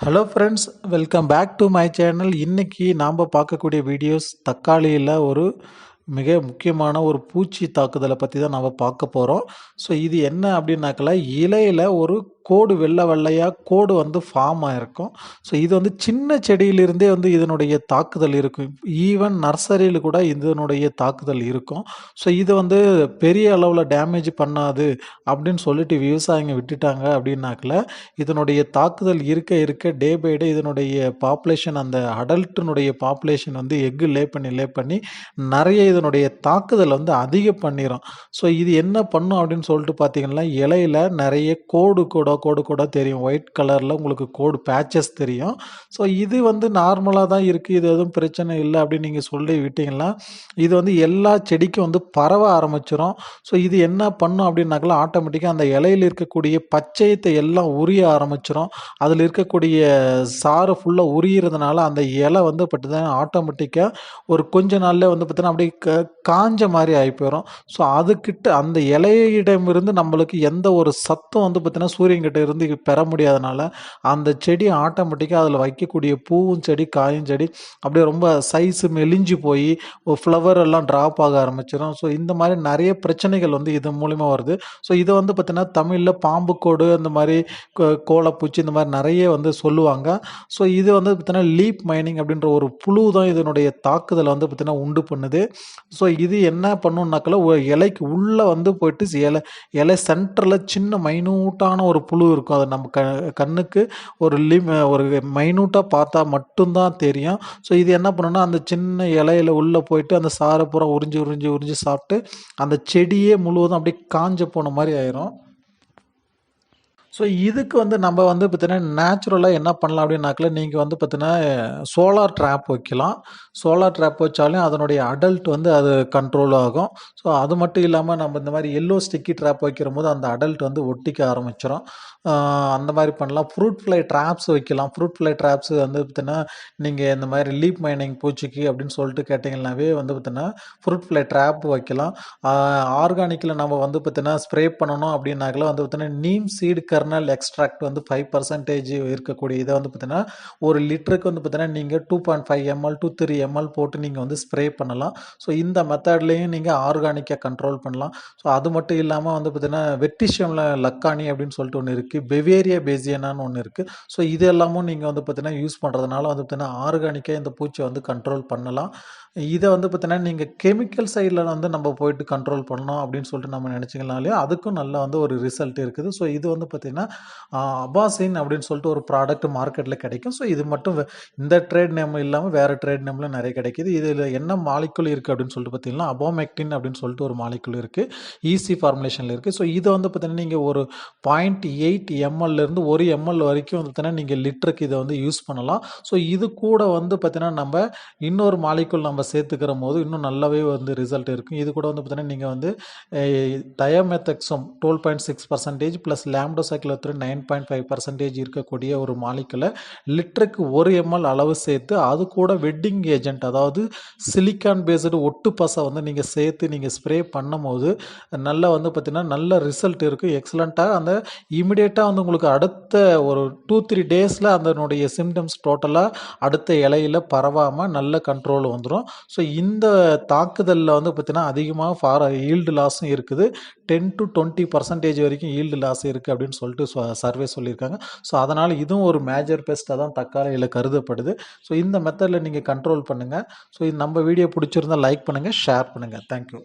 Hello friends welcome back to my channel இன்றைக்கி நாம் பார்க்கக்கூடிய வீடியோஸ் தக்காளியில் ஒரு மிக முக்கியமான ஒரு பூச்சி தாக்குதலை பற்றி தான் நம்ம பார்க்க போகிறோம் ஸோ இது என்ன அப்படின்னாக்கல இலையில் ஒரு கோடு வெள்ளை வெள்ளையாக கோடு வந்து ஃபார்ம் ஆகிருக்கும் ஸோ இது வந்து சின்ன செடியிலிருந்தே வந்து இதனுடைய தாக்குதல் இருக்கும். ஈவன் நர்சரியில் கூட இதனுடைய தாக்குதல் இருக்கும். ஸோ இது வந்து பெரிய அளவில் டேமேஜ் பண்ணாது அப்படின்னு சொல்லிட்டு விவசாயிங்க விட்டுட்டாங்க அப்படின்னாக்கல இதனுடைய தாக்குதல் இருக்க இருக்க டே பை டே இதனுடைய பாப்புலேஷன் அந்த அடல்ட்டினுடைய பாப்புலேஷன் வந்து எக்கு லே பண்ணி லே பண்ணி நிறைய இதனுடைய தாக்குதல் வந்து அதிகம் பண்ணிடும் ஸோ இது என்ன பண்ணும் அப்படின்னு சொல்லிட்டு பார்த்தீங்கன்னா இலையில நிறைய கோடு கூட கோடு கூட தெரியும். ஒயிட் கலரில் உங்களுக்கு கோடு பேச்சஸ் தெரியும். ஸோ இது வந்து நார்மலாக தான் இருக்குது இது எதுவும் பிரச்சனை இல்லை அப்படின்னு நீங்கள் சொல்லி விட்டிங்கன்னா இது வந்து எல்லா செடிக்கும் வந்து பரவ ஆரம்பிச்சிடும் ஸோ இது என்ன பண்ணும் அப்படின்னாக்கல ஆட்டோமேட்டிக்காக அந்த இலையில் இருக்கக்கூடிய பச்சையத்தை எல்லாம் உரிய ஆரம்பிச்சிடும் அதில் இருக்கக்கூடிய சாறு ஃபுல்லாக உரியறதுனால அந்த இலை வந்து பார்த்தீங்கன்னா ஆட்டோமேட்டிக்காக ஒரு கொஞ்ச நாளில் வந்து பார்த்தீங்கன்னா அப்படியே க காஞ்ச மாதிரி ஆகி போயிடும் ஸோ அதுக்கிட்ட அந்த இலையிடமிருந்து நம்மளுக்கு எந்த ஒரு சத்தம் வந்து பார்த்தீங்கன்னா சூரியன் கிட்ட இருந்து பெற முடியாதனால அந்த செடி ஆட்டோமேட்டிக்காக அதில் வைக்கக்கூடிய பூவும் செடி காயும் செடி அப்படியே ரொம்ப சைஸு மெலிஞ்சு போய் ஃப்ளவர் எல்லாம் ட்ராப் ஆக ஆரம்பிச்சிடும் ஸோ இந்த மாதிரி நிறைய பிரச்சனைகள் வந்து இது மூலிமா வருது. ஸோ இதை வந்து பார்த்திங்கன்னா தமிழில் பாம்பு கோடு அந்த மாதிரி கோலப்பூச்சி இந்த மாதிரி நிறைய வந்து சொல்லுவாங்க. ஸோ இது வந்து பார்த்திங்கன்னா லீப் மைனிங் அப்படின்ற ஒரு புழு தான் இதனுடைய தாக்குதலை வந்து பார்த்திங்கன்னா உண்டு பண்ணுது. ஸோ இது என்ன பண்ணுனாக்கல இலைக்கு உள்ளே வந்து போயிட்டு இலை இலை சென்டரில் சின்ன மைனூட்டான ஒரு புழு புழு இருக்கும். அது நம்ம க கண்ணுக்கு ஒரு லிம் ஒரு மைனூட்டாக பார்த்தா மட்டும்தான் தெரியும். ஸோ இது என்ன பண்ணுன்னா அந்த சின்ன இலையில உள்ளே போயிட்டு அந்த சாரை பூரா உறிஞ்சி உறிஞ்சி உறிஞ்சி சாப்பிட்டு அந்த செடியே முழுவதும் அப்படியே காஞ்ச போன மாதிரி ஆயிரும். ஸோ இதுக்கு வந்து நம்ம வந்து பார்த்தீங்கன்னா நேச்சுரலாக என்ன பண்ணலாம் அப்படின்னாக்கல நீங்கள் வந்து பார்த்தீங்கன்னா சோலார் ட்ராப் வைக்கலாம். சோலார் ட்ராப் வச்சாலும் அதனுடைய அடல்ட் வந்து அது கண்ட்ரோல் ஆகும். ஸோ அது மட்டும் இல்லாமல் நம்ம இந்த மாதிரி எல்லோ ஸ்டிக்கி ட்ராப் வைக்கிற போது அந்த அடல்ட் வந்து ஒட்டிக்க ஆரம்பிச்சிடும் அந்த மாதிரி பண்ணலாம். ஃப்ரூட் ஃப்ளை ட்ராப்ஸ் வைக்கலாம். ஃப்ரூட் ஃப்ளை ட்ராப்ஸ் வந்து பார்த்தீங்கன்னா நீங்கள் இந்த மாதிரி லீப் மைனிங் பூச்சிக்கு அப்படின்னு சொல்லிட்டு கேட்டிங்கன்னாவே வந்து பார்த்தீங்கன்னா ஃப்ரூட் ஃப்ளை ட்ராப் வைக்கலாம். ஆர்கானிக்கில் நம்ம வந்து பார்த்தீங்கன்னா ஸ்ப்ரே பண்ணணும் அப்படின்னாக்கல வந்து பார்த்தீங்கன்னா நீம் சீடு கர் கர்னல் எக்ஸ்ட்ராக்ட் வந்து ஃபைவ் பர்சன்டேஜ் இருக்கக்கூடிய இதை வந்து பார்த்தீங்கன்னா ஒரு லிட்டருக்கு வந்து பார்த்தீங்கன்னா நீங்கள் two point five ML two three ML போட்டு நீங்கள் வந்து ஸ்ப்ரே பண்ணலாம். ஸோ இந்த மெத்தட்லேயும் நீங்கள் ஆர்கானிக்காக கண்ட்ரோல் பண்ணலாம். ஸோ அது மட்டும் இல்லாமல் வந்து பார்த்தீங்கன்னா வெட்டிஷியமில் லக்கானி அப்படின்னு சொல்லிட்டு ஒன்று இருக்குது பெவேரியா பேசியனான்னு ஒன்று இருக்குது ஸோ இது எல்லாமும் நீங்கள் வந்து பார்த்தீங்கன்னா யூஸ் பண்ணுறதுனால வந்து பார்த்தீங்கன்னா ஆர்கானிக்காக இந்த பூச்சியை வந்து கண்ட்ரோல் பண்ணலாம். இதை வந்து பார்த்தீங்கன்னா நீங்கள் கெமிக்கல் சைடில் வந்து நம்ம போயிட்டு கண்ட்ரோல் பண்ணோம் அப்படின்னு சொல்லிட்டு நம்ம நினச்சிங்கனாலே அதுக்கும் நல்லா வந்து ஒரு ரிசல்ட் இருக்குது. ஸோ இது வந்து பார்த்தீங்கன்னா அபாசின் அப்படின்னு சொல்லிட்டு ஒரு ப்ராடக்ட் மார்க்கெட்டில் கிடைக்கும். ஸோ இது மட்டும் இந்த ட்ரேட் நேம் இல்லாமல் வேறு ட்ரேட் நேமில் நிறைய கிடைக்கிது. இதில் என்ன மாலிக்குள் இருக்குது அப்படின்னு சொல்லிட்டு பார்த்தீங்கன்னா அபோமெக்டின் அப்படின்னு சொல்லிட்டு ஒரு மாலிக்குள் இருக்குது ஈஸி ஃபார்முலேஷனில் இருக்குது ஸோ இதை வந்து பார்த்தீங்கன்னா நீங்கள் ஒரு பாயிண்ட் எயிட் எம்எல்லேருந்து ஒரு எம்எல் வரைக்கும் வந்து பார்த்தீங்கன்னா நீங்கள் லிட்டருக்கு இதை வந்து யூஸ் பண்ணலாம். ஸோ இது கூட வந்து பார்த்தீங்கன்னா நம்ம இன்னொரு மாலிக்குள் நம்ம சேர்த்துக்கிற போது இன்னும் நல்லாவே வந்து ரிசல்ட் இருக்கும். இது கூட வந்து பார்த்தீங்கன்னா நீங்கள் வந்து thiamethoxam twelve point six percentage plus lambdacyhalothrin nine point five percentage இருக்கக்கூடிய ஒரு மாலிகுலை லிட்டருக்கு ஒரு எம்எல் அளவு சேர்த்து அது கூட வெட்டிங் ஏஜென்ட் அதாவது சிலிக்கான் பேஸ்டு ஒட்டு பசை வந்து நீங்கள் சேர்த்து நீங்கள் ஸ்ப்ரே பண்ணும் போது நல்லா வந்து பார்த்திங்கன்னா நல்ல ரிசல்ட் இருக்கும் எக்ஸலண்ட்டாக அந்த இமிடியேட்டாக வந்து உங்களுக்கு அடுத்த ஒரு டூ த்ரீ டேஸில் அதனுடைய சிம்டம்ஸ் டோட்டலாக அடுத்த இலையில் பரவாமல் நல்ல கண்ட்ரோல் வந்துடும் ஸோ இந்த தாக்குதலில் வந்து பார்த்திங்கன்னா அதிகமாக ஃபார் ஈல்டு லாஸும் இருக்குது. டென் டு டுவெண்ட்டி பர்சன்டேஜ் வரைக்கும் ஈல்டு லாஸ் இருக்குது அப்படின்னு சொல்லிட்டு சர்வே சொல்லியிருக்காங்க. ஸோ அதனால் இதுவும் ஒரு மேஜர் பெஸ்ட்டாக தான் தக்காளியில் கருதப்படுது. ஸோ இந்த மெத்தடில் நீங்கள் கண்ட்ரோல் பண்ணுங்கள் ஸோ இது நம்ம வீடியோ பிடிச்சிருந்தால் லைக் பண்ணுங்கள் ஷேர் பண்ணுங்கள் தேங்க்யூ